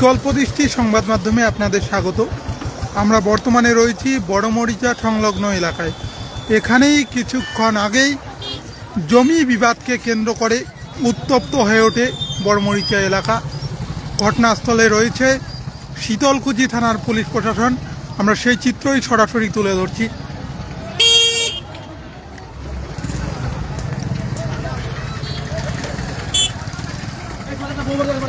বিকল্প দৃষ্টি সংবাদ মাধ্যমে আপনাদের স্বাগত। আমরা বর্তমানে রয়েছি বড়মরিচা সংলগ্ন এলাকায়। এখানেই কিছুক্ষণ আগেই জমি বিবাদকে কেন্দ্র করে উত্তপ্ত হয়ে ওঠে বড়মরিচা এলাকা। ঘটনাস্থলে রয়েছে শীতলকুচি থানার পুলিশ প্রশাসন। আমরা সেই চিত্রই সরাসরি তুলে ধরছি বক্তব্য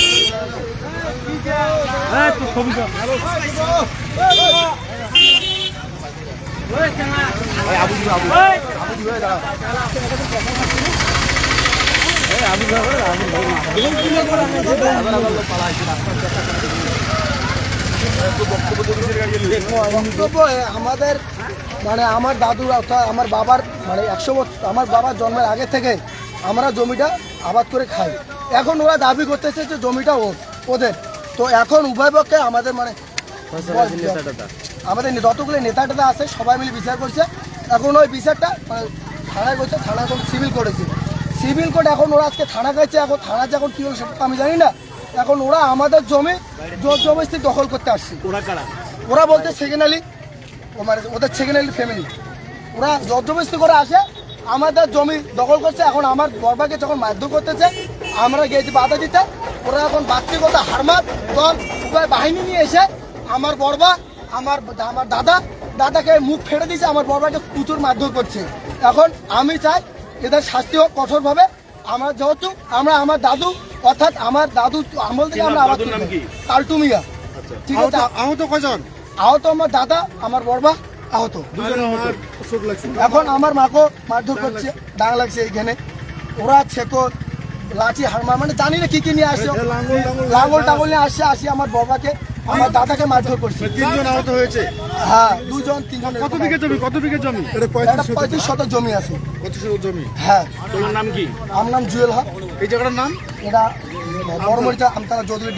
এ, আমাদের মানে আমার দাদু অর্থাৎ আমার বাবার মানে একশো বছর আমার বাবার জন্মের আগে থেকে আমরা জমিটা আবাদ করে খাই। এখন ওরা দাবি করতেছে যে জমিটা ও ওদের। তো এখন উভয় পক্ষে আমাদের মানে আমাদের যতগুলো নেতাটা আছে সবাই মিলে বিচার করছে। এখন ওই বিচারটা মানে থানায় করছে থানা সিভিল করেছে সিভিল কোর্ট এখন ওরা আজকে থানা গেছে এখন থানা যখন কী হলো সেটা আমি জানি না। এখন ওরা আমাদের জমি জোর জবরদস্তি দখল করতে আসছে। ওরা কারা? ওরা সেকেন্ড আলি ও মানে ওদের সেকেন্ড আলি ফ্যামিলি ওরা জোর জবরদস্তি করে আসে আমাদের জমি দখল করছে এখন আমার বরবাকে যখন মারধর করতেছে আমরা গিয়েছি বাধা দিতে। ওরা এখন বাচ্চিগত হারমাত দল উভয় বাহিনী নিয়ে এসে আমার বরবা আমার আমার দাদা দাদাকে মুখ ফেড়ে দিয়েছে আমার বরবাকে প্রচুর মারধর করছে। এখন আমি চাই এদের শাস্তি হোক কঠোরভাবে। আমরা যেহেতু আমরা আমার দাদু অর্থাৎ আমার দাদু আমল থেকে আমরা আবার দাদুর কালটু মিয়া। ঠিক আছে আহত কজন আহত আমার দাদা আমার বড়বা আহত। এখন আমার মাকেও মারধর করছে ডাং লাগছে এইখানে। ওরা ছেকর লাঠি হারমা মানে জানি না কি কি নিয়ে আসছে। লাঙ্গল টাঙ্গল নিয়ে আসছে। আসি আমার বাবাকে আমার দাদাকে মারধর করছে। তিনজন আহত হয়েছে? হ্যাঁ দুজন তিনজন কত বিঘে জমি? কত বিঘে জমি? এটা পঁয়ত্রিশ শতক। জমি আছে। কত শতক জমি? হ্যাঁ। তোমার নাম কি? আমার নাম জুয়েল হক। এই জায়গাটার নাম? এটা বড়মরিচা আমতারা চৌধুরী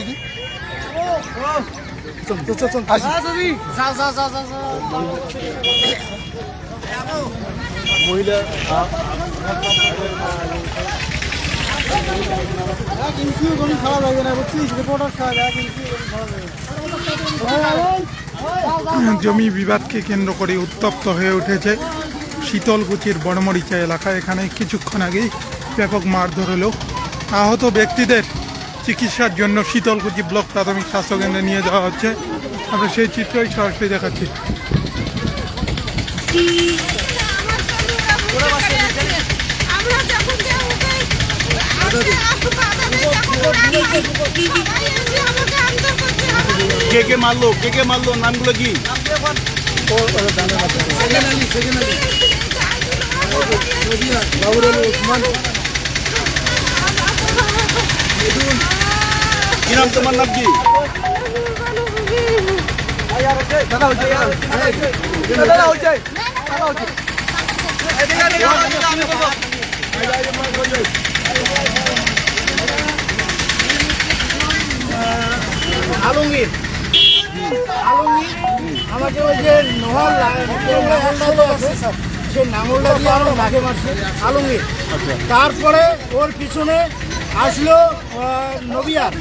জমি বিবাদকে কেন্দ্র করে উত্তপ্ত হয়ে উঠেছে শীতলকুচির বড়মরিচা এলাকা। এখানে কিছুক্ষণ আগেই ব্যাপক মারধর হলো। আহত ব্যক্তিদের চিকিৎসার জন্য শীতলকুচি ব্লক প্রাথমিক স্বাস্থ্যকেন্দ্রে নিয়ে যাওয়া হচ্ছে। আমরা সেই চিত্রই সরাসরি দেখাচ্ছি। আমরা যখন যে ওকে আমাকে আপু বাবা আমাকে আন্দোলন করছে কে কে মারলো? কে কে মারলো? নামগুলো কি? কি নাম তোমার নাম কি? দাদা হচ্ছে দাদা হচ্ছে। দাদা হচ্ছে আলমগীর। আলমগীর আমাকে ওই যে আছে সেই নাঙলটা দিয়ে আমার মাকে মারছে আলমগীর। তারপরে ওর পিছনে আসলো নবিয়ার।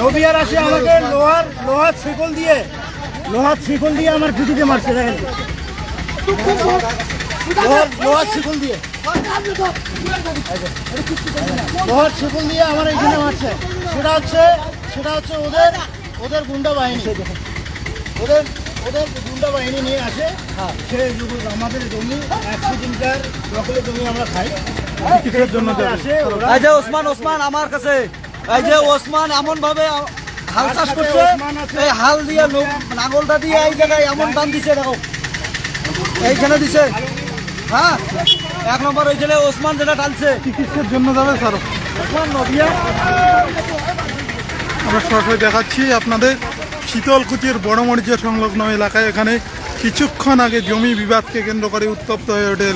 নবিয়ার আসে আমাকে লোহার লোহার ছিকল দিয়ে। লোহার ছিকল দিয়ে আমার পিঠিতে মারছে দেখেন। লোহার লোহার ছিকল দিয়ে। লোহার দিয়ে আমার এইখানে মারছে। সেটা হচ্ছে সেটা হচ্ছে ওদের ওদের গুন্ডা বাহিনী। ওদের ওদের গুন্ডা বাহিনী নিয়ে আসে। সে আমাদের জমি একশো দিনকার দখলের জমি আমরা খাই। এই যে ওসমান ওসমান আমার কাছে এই যে ওসমান এমন ভাবে হাল চাষ করছে এই হাল দিয়ে নাঙলটা দিয়ে এই জায়গায় এমন টান দিছে দেখো। এইখানে দিছে। হ্যাঁ? এক নম্বর ওই ছেলে ওসমান যেটা টানছে। চিকিৎসার জন্য যাবে স্যার। ওসমান নদিয়া। আমরা সরাসরি দেখাচ্ছি আপনাদের শীতলকুচির বড়মরিচা সংলগ্ন এলাকায়। এখানে কিছুক্ষণ আগে জমি বিবাদকে কেন্দ্র করে উত্তপ্ত হয়ে ওঠে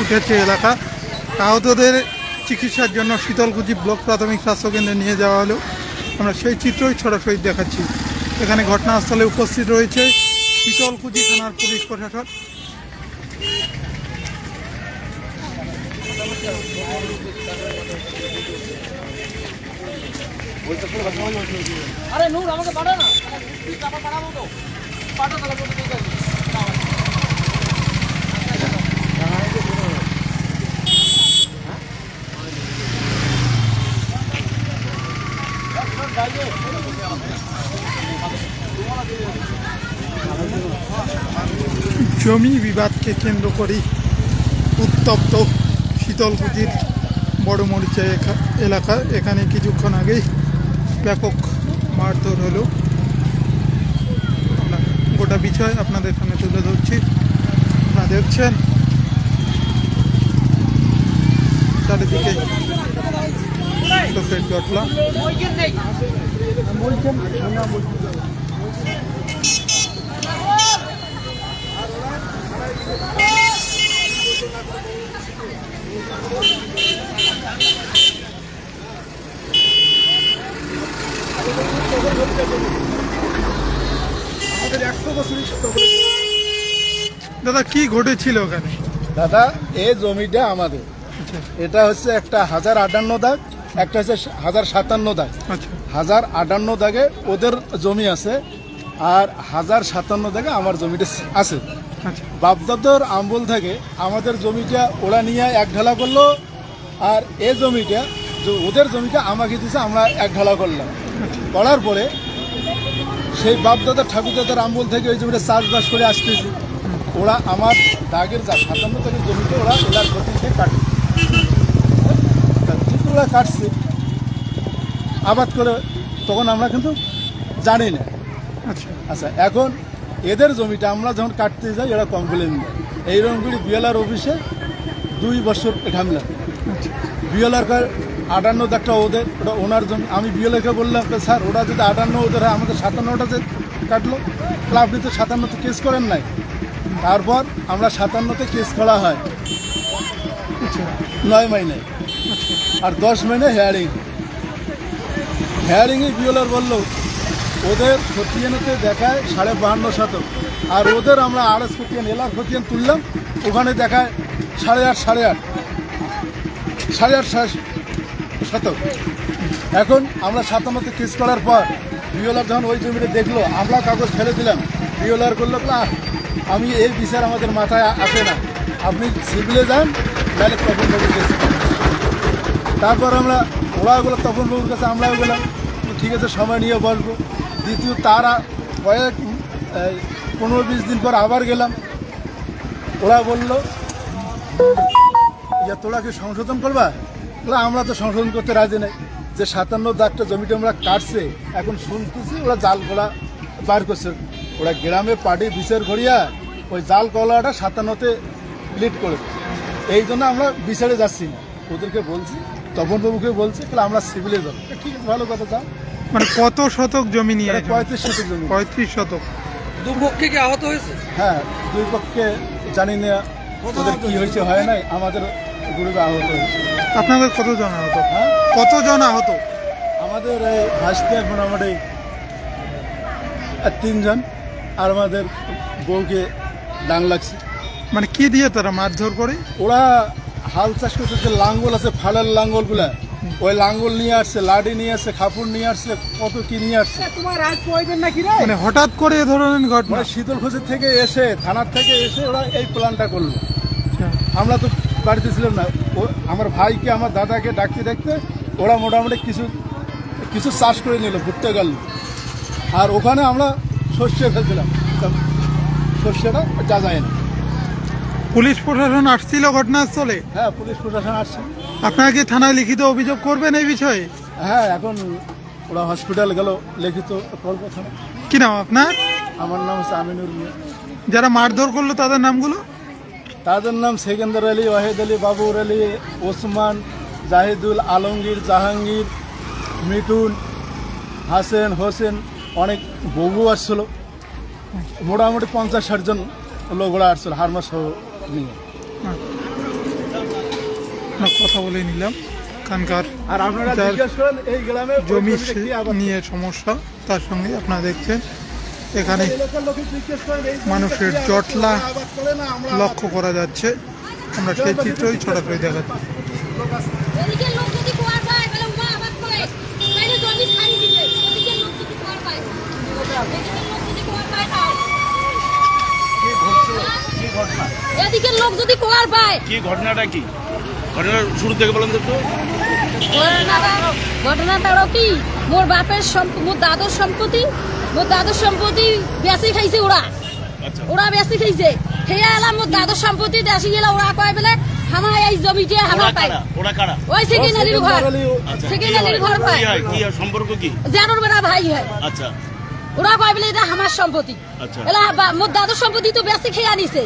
উঠেছে এলাকা। আহতদের চিকিৎসার জন্য শীতলকুচি ব্লক প্রাথমিক স্বাস্থ্যকেন্দ্রে নিয়ে যাওয়া হলো। আমরা সেই চিত্রই সরাসরি দেখাচ্ছি। এখানে ঘটনাস্থলে উপস্থিত রয়েছে শীতলকুচি থানার পুলিশ প্রশাসন আরে নূর, আমাকে পাঠা না। টাকা পাঠাবো তো। পাঠা তাহলে বলতে ঠিক আছে জমি বিবাদকে কেন্দ্র করে উত্তপ্ত শীতলকুচির বড় মরিচা এলাকা। এখানে কিছুক্ষণ আগেই ব্যাপক মারধর হলো। গোটা বিষয় আপনাদের সামনে তুলে ধরছি। আপনারা দেখছেন? চারিদিকে লোকের জটলা। দাদা কি ঘটেছিল ওখানে? দাদা এই জমিটা আমাদের। আচ্ছা। এটা হচ্ছে একটা হাজার আটান্ন দাগ একটা হচ্ছে হাজার সাতান্ন দাগ। আচ্ছা। হাজার আটান্ন দাগে ওদের জমি আছে আর হাজার সাতান্ন দাগে আমার জমিটা আছে। বাপদাদর আমবল থেকে আমাদের জমিটা ওরা নিয়ে এক ঢালা করল আর এ জমিটা যে ওদের জমিটা আমাকে দিয়েছে আমরা এক ঢালা করলাম। করার পরে সেই বাপদাদার ঠাকুরদাদার আমবল থেকে ওই জমিটা চাষবাস করে আসতেছি। ওরা আমার দাগের যা সাতান্ন থেকে জমিটা ওরা এলার গতিতে কাটে। তা যেহেতু ওরা কাটছে। আবাদ করে তখন আমরা কিন্তু জানি না। আচ্ছা। আচ্ছা এখন এদের জমিটা আমরা যখন কাটতে যাই, এরা কমপ্লেন দেয়। করে বিএলআর অফিসে দুই বছর ঘামলাম বিএলআর আটান্ন একটা ওদের ওটা ওনার জমি। আমি বিএলআরকে বললাম স্যার, ওরা যদি আটান্ন ওদের হয় আমাদের সাতান্নটা যে কাটলো আপনি তো সাতান্নতে কেস করেন নাই। তারপর আমরা সাতান্নতে কেস করা হয়। নয় মাইনে। আর দশ মাইনে হেয়ারিং হেয়ারিংয়ে বিওলার বলল ওদের খতিয়ানতে দেখায় সাড়ে বাহান্ন শতক। আর ওদের আমরা আড়াইশ খতিয়ান এলার খতিয়ান তুললাম ওখানে দেখায় সাড়ে আট সাড়ে আট। সাড়ে আট শতক। এখন আমরা সাতান্নতে কেস করার পর বিওলার যখন ওই জমিটা দেখল আমরা কাগজ ফেলে দিলাম। বিওলার করল "না, আমি এই বিচার আমাদের মাথায় আসে না। আপনি সিভিলে যান নাহলে তখন কেস করুন। তারপর আমরা ওরা গেলো তখন বাবুর কাছে আমরাও গেলাম। ঠিক আছে সময় নিয়ে বসবো। দ্বিতীয় তারা কয়েক পনেরো বিশ দিন পর আবার গেলাম। ওরা বলল যে তোরা কি সংশোধন করবা? আমরা তো সংশোধন করতে রাজি নাই। যে সাতান্ন দাগটা জমিটা আমরা কাটছে, এখন শুনতেছি ওরা জাল কলা বার করছে। ওরা গ্রামে পার্টি বিচার করিয়া ওই জাল কলাটা সাতান্নতে লিড করে এই জন্য আমরা বিচারে যাচ্ছি না। ওদেরকে বলছি, তপনবাবুকে বলছি তাহলে আমরা সিভিলে যাব। ঠিক আছে, ভালো কথা, যাও। মানে কত শতক জমি নিয়ে পঁয়ত্রিশ শতক জমি। পঁয়ত্রিশ শতক। দুপক্ষে কি আহত হয়েছে? হ্যাঁ দুই পক্ষে জানি না ওদের কি হয়েছে? হয় নাই আমাদের গরিবে আহত হয়েছে। আপনাদের কতজন আহত? হ্যাঁ? কতজন আহত? আমাদের এই ভাসতে মোটামুটি তিনজন আর আমাদের বউকে ডাং লাগছে। মানে কি দিয়ে তারা মারধর করে? ওরা হাল চাষ করছে যে লাঙ্গল আছে ফালের লাঙ্গলগুলা। ওই লাঙ্গল নিয়ে আসছে লাডি নিয়ে আসছে খাপুর নিয়ে আসছে কত কি নিয়ে আসছে? মানে হঠাৎ করে এ ধরনের ঘটনা। মানে শীতল খোঁজের থেকে এসে থানার থেকে এসে ওরা এই প্ল্যানটা করল। আচ্ছা। আমরা তো বাড়িতে ছিলাম না। ও আমার ভাইকে আমার দাদাকে ডাকতে ডাকতে ওরা মোটামুটি কিছু কিছু চাষ করে নিল ভুট্টা গেল আর ওখানে আমরা শস্য ফেলছিলাম। শস্যটা যা যায় না পুলিশ প্রশাসন আসছিল ঘটনাস্থলে? হ্যাঁ পুলিশ প্রশাসন আসছে আপনারা কি থানায় লিখিত অভিযোগ করবেন এই বিষয়ে? হ্যাঁ এখন ওরা হসপিটাল গেল লিখিত করব কি নাম আপনার? আমার নাম হচ্ছে আমিনুর মিয়া। যারা মারধর করল তাদের নামগুলো? তাদের নাম সেকেন্দার আলী ওয়াহেদ আলী বাবুর আলী ওসমান জাহিদুল আলমগীর জাহাঙ্গীর মিটুন হাসেন হোসেন অনেক বউ আসছিল। মোটামুটি পঞ্চাশ ষাট জন লোকরা আসছিল হারমাস নিয়ে। আমরা কথা বলে নিলাম। এখানকার আর আপনারা এই গ্রামে জমি নিয়ে সমস্যা তার সঙ্গে আপনারা দেখছেন। এখানে মানুষের জটলা লক্ষ্য করা যাচ্ছে। আমরা সেই চিত্রই দেখাচ্ছি আবাদ করে। তাইলে জমি এদিকে লোক যদি কুয়ার পায়। এদিকে লোক যদি কুয়ার পায় তাও কি ঘটছে? কি ঘটনা? এদিকে লোক যদি কুয়ার পায়। কি ঘটনাটা কি? ঘটনা শুরু থেকে বলেন তো ঘটনাটা ঘটনাটা কি? মোর বাপের মোর দাদুর সম্পত্তি মোর দাদুর সম্পত্তি বেশি খাইছে ওরা। আচ্ছা। ওরা বেশি খাইছে। এলাম মোর দাদুর সম্পত্তি দেশি গেলে ওরা কয় বলে হামা এই জমিতে হামা পাই ওরা কারা? ওই সেকেন্ডারির ঘর। সেকেন্ডারির ঘর। পায়। কি সম্পর্ক কি? জানুর বেড়া ভাই হয়। আচ্ছা। ওরা কয় বলে এটা আমার সম্পত্তি। আচ্ছা। এলা বা- মোর দাদুর সম্পত্তি তো বেশি খেয়ে আনিছে।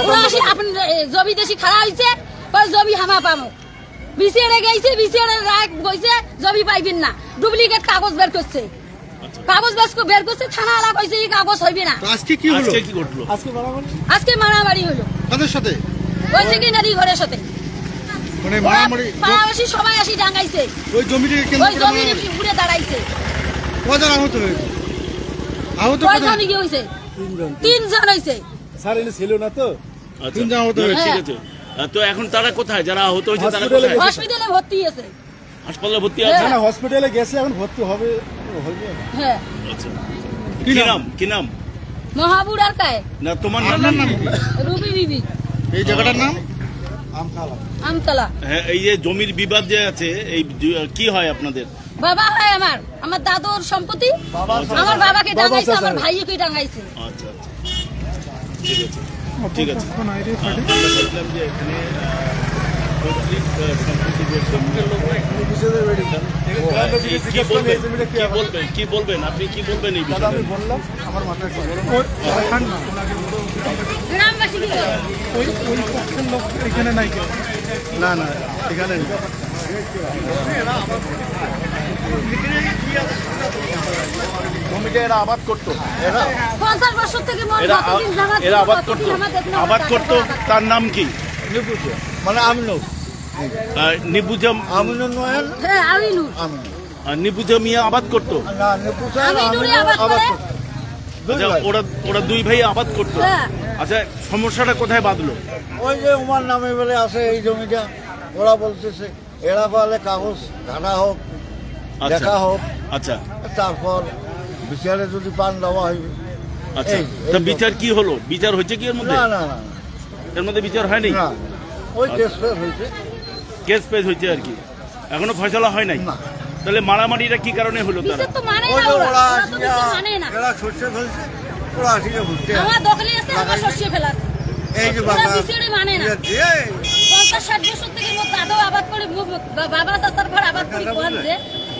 ওরা আসি আপন জমি দেশি খারাপ হয়েছে জমি হামা পামো? বিসিআরে গেছে বিসিআরে রায় কইছে জমি পাইবেন না। ডুপ্লিকেট কাগজ বের করছে। আচ্ছা। কাগজ বের করে- বের করছে থানা আলা কইছে এই কাগজ হইবে না। আজকে কি হলো? আজকে কি ঘটলো? আজকে মারামারি? আজকে মারামারি হলো। কাদের সাথে? ওই সেকেন্ডারি ঘরের সাথে। মানে মারামারি পাড়াবাসী সবাই আসি ডাঙ্গাইছে। ওই জমিটাকে কেন্দ্র ওই করে জমির উপরে দাঁড়াইছে। কজন আহত হয়েছে? আহত কয়জন কি হয়েছে তিনজন। তিনজন হয়েছে স্যার এনে ছিল না তো। আচ্ছা। তিনজন আহত না, হয়েছে। ঠিক আছে। তো এখন তারা কোথায়? যারা আহত হয়েছে তারা হসপিটালে কোথায়? হসপিটালে ভর্তি আছে হাসপাতালে ভর্তি হ্যাঁ। আছে? না না হসপিটালে গেছে এখন ভর্তি হবে হবে। হ্যাঁ। আচ্ছা। কি নাম? কি নাম? মহাবুর আর কায়। না তোমার নাম? নাম কি? রুবি বিবি। এই জায়গাটার নাম? আমতলা। আমতলা। হ্যাঁ এই যে জমির বিবাদ যে আছে এই কি হয় আপনাদের? বাবা হয় আমার। আমার দাদুর সম্পত্তি। আমার বাবাকে বাবা ডাঙাইছে আমার ভাইকে ডাঙাইছে আচ্ছা আচ্ছা। ঠিক আছে। ঠিক আছে। ফাটে। আমরা দেখলাম যে এখানে কি বলবেন? কি বলবেন? কি বলবেন? আপনি কি বলবেন এই বিষয়ে আমি বললাম আমার মাথায় না গ্রামবাসী কি করে? ওই ওই পক্ষের লোক এখানে নাই কেউ? না না এখানে জমিটা এরা আবাদ করতো। এরা এরা আবাদ করতো। আবাদ করতো তার নাম কি? নিপুজো মানে হ্যাঁ আমিনুর নিবুজা মিয়া আবাদ করতো। আবাদ আচ্ছা ভাই। ওরা ওরা দুই ভাই আবাদ করতো। হ্যাঁ। আচ্ছা সমস্যাটা কোথায় বাঁধলো? ওই যে উমার নামে বলে আছে এই জমিটা ওরা বলতেছে এরা বলে কাগজ ঘাটা হোক দেখা হোক। আচ্ছা। তারপর বিচারে যদি পান দেওয়া হইবে আচ্ছা। তা বিচার কি হলো? বিচার হয়েছে কি এর মধ্যে? না না না। এর মধ্যে বিচার হয়নি? না। ওই কেস ফেস হয়েছে। কেস পেস হয়েছে আর কি। এখনও ফয়সলা হয় নাই? না। তাহলে মারামারিটা কি কারণে হলো তারা? তো মানে ওরা। ওরা মানে না। এরা শস্য ফেলছে ওরা আসিয়া ঘুরতে আমার দখলে আছে আমার শস্য ফেলাছে এই যে বাবা বিচারই মানে না। পঞ্চাশ ষাট বছর থেকে মোর দাদু আবাদ করে বাবা চাচার ঘর আবাদ করে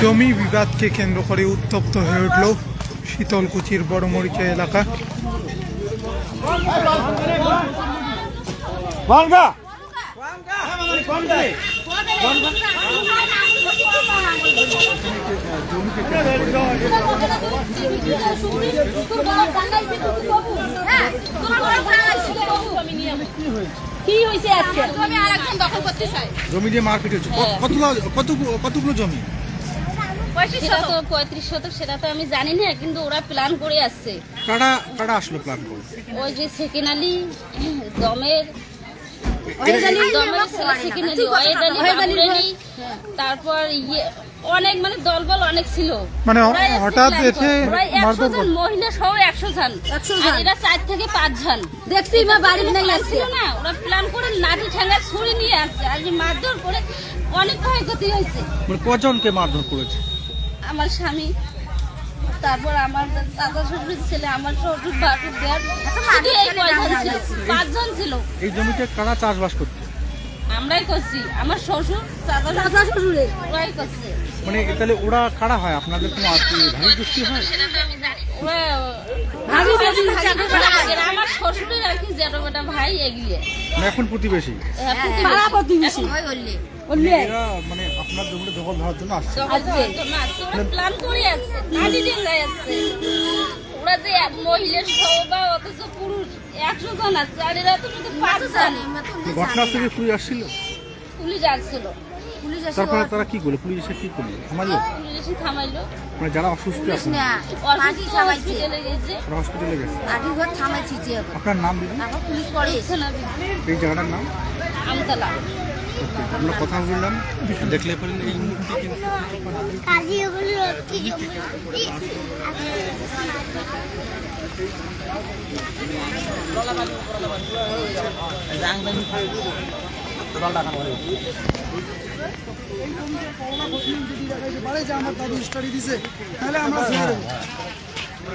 জমি বিবাদকে কেন্দ্র করে উত্তপ্ত হয়ে উঠল শীতলকুচির বড়মরিচা এলাকা। ভাঙ্গা! কি হয়েছে আজকে? আমি আর দখল করতে চাই জমি দিয়ে মারপিট হচ্ছে কতগুলো কতগুলো জমি? সেটা তো পঁয়ত্রিশ শতক সেটা তো আমি জানি না কিন্তু ওরা প্ল্যান করে আসছে। কারা কারা আসলো প্ল্যান করে ওই যে আলী দমের তারপর ইয়ে অনেক মানে দলবল অনেক ছিল। মানে হঠাৎ এসে একশো জন মহিলা সহ একশো জন। আর এরা চার থেকে পাঁচ জন। দেখছি মা বাড়ির নাই আসছিল না। ওরা প্ল্যান করে লাঠি ঠেঙ্গা ছুরি নিয়ে আসছে। আর যে মারধর করে অনেক ক্ষয়ক্ষতি হয়েছে। মানে কজনকে মারধর করেছে? আমার স্বামী তারপর আমার দাদা শ্বশুর ছেলে আমার শ্বশুর বাবুর পাঁচজন ছিল। এই জমিতে কারা চাষবাস করতো? আমরাই করছি আমার শ্বশুর দাদা শ্বশুরে ওরাই করছে। মানে তাহলে ওরা খাড়া হয়? আপনাদের কোনো ভারী দুষ্টি হয়? আমার শ্বশুরের আর কি জেঠো ভাই এগিয়ে। মানে এখন প্রতিবেশী? হ্যাঁ, প্রতিবেশী। মানে আপনার জমিটা দখল ধরার জন্য আসছে। প্ল্যান করে আসছে, ওরা যে এক মহিলা সহ বা অথচ পুরুষ একশো জন আছে আর এরা তো শুধু পাঁচজন ঘটনা থেকে পুলিশ আসছিল? পুলিশ আসছিল। তারপরে তারা কি করল? পুলিশ এসে কি করল? থামাইলো? থামাইলো। মানে যারা অসুস্থ আছে অসুস্থ হসপিটালে গেছে। হসপিটালে গেছে। আদি ঘর থামাইছি যে আপনার নাম পুলিশ পড়ে এই জায়গাটার নাম? আমতলা। আমরা কথা বললাম দেখলে পারেন এই দেবো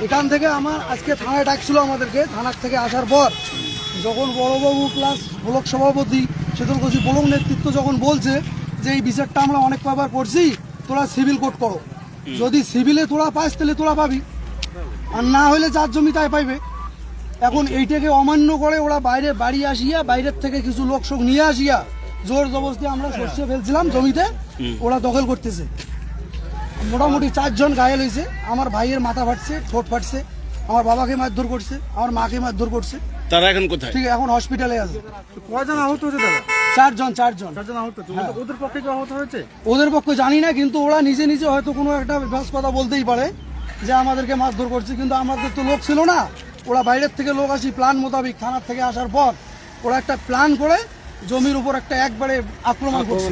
এখান থেকে আমার আজকে থানায় ডাকছিল আমাদেরকে থানার থেকে আসার পর যখন বড়বাবু প্লাস ব্লক সভাপতি শীতল কচি ব্লক নেতৃত্ব যখন বলছে যে এই বিচারটা আমরা অনেক কবার করছি তোরা সিভিল কোর্ট করো। যদি সিভিলে তোরা পাস তাহলে তোরা পাবি। আর না হলে যার জমি তাই পাইবে। এখন এইটাকে অমান্য করে ওরা বাইরে বাড়ি আসিয়া বাইরের থেকে কিছু লোক শোক নিয়ে আসিয়া জোর জবরদস্তি আমরা সর্ষে ফেলছিলাম জমিতে ওরা দখল করতেছে। মোটামুটি চারজন ঘায়েল হয়েছে আমার ভাইয়ের মাথা ফাটছে ঠোঁট ফাটছে। আমার বাবাকে মারধর করছে আমার মাকে মারধর করছে। তারা এখন কোথায়? ঠিক এখন হসপিটালে আছে। কয়জন আহত হয়েছে দাদা চারজন চারজন। চারজন আহত হয়েছে। ওদের- ওদের পক্ষে কি আহত হয়েছে? ওদের পক্ষে জানি না কিন্তু ওরা নিজে নিজে হয়তো কোনো একটা ব্যাস কথা বলতেই পারে যে আমাদেরকে মারধর করছে কিন্তু আমাদের তো লোক ছিল না। ওরা বাইরের থেকে লোক আসি প্ল্যান মোতাবেক থানার থেকে আসার পর ওরা একটা প্ল্যান করে জমির উপর একটা একবারে আক্রমণ করছে।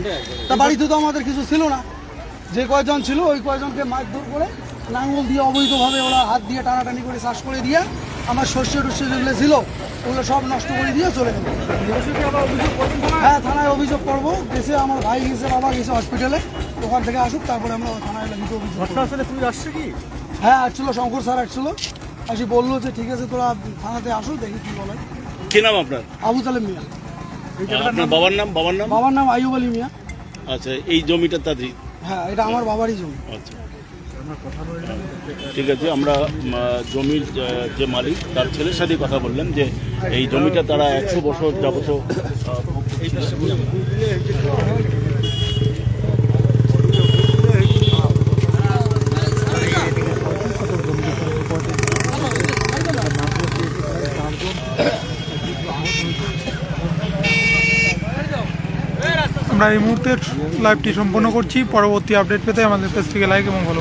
তা বাড়িতে তো আমাদের কিছু ছিল না। যে কয়জন ছিল ওই কয়জনকে মারধর করে লাঙ্গল দিয়ে অবৈধভাবে ওরা হাত দিয়ে টানাটানি করে চাষ করে দিয়ে আমার শস্য টস্য যেগুলো ছিল ওগুলো সব নষ্ট করে দিয়ে চলে গেল। হ্যাঁ থানায় অভিযোগ করব। গেছে আমার ভাই গেছে বাবা গেছে হসপিটালে ওখান থেকে আসুক তারপরে আমরা থানায় লিখিত অভিযোগ আসছে কি? হ্যাঁ আসছিল শঙ্কর স্যার আসছিল। আসি বলল যে ঠিক আছে তোরা থানাতে আসো দেখি কি বলে। কি নাম আপনার? আবু তালেম মিয়া। আপনার বাবার নাম? বাবার নাম? বাবার নাম আইয়ুব আলী মিয়া। আচ্ছা এই জমিটা তাদের? হ্যাঁ এটা আমার বাবারই জমি। আচ্ছা। ঠিক আছে আমরা জমির যে মালিক তার ছেলের সাথে কথা বললেন যে এই জমিটা তারা একশো বছর যাবত আমরা এই মুহূর্তে লাইভটি সম্পন্ন করছি। পরবর্তী আপডেট পেতে আমাদের পেজটিকে লাইক এবং ফলো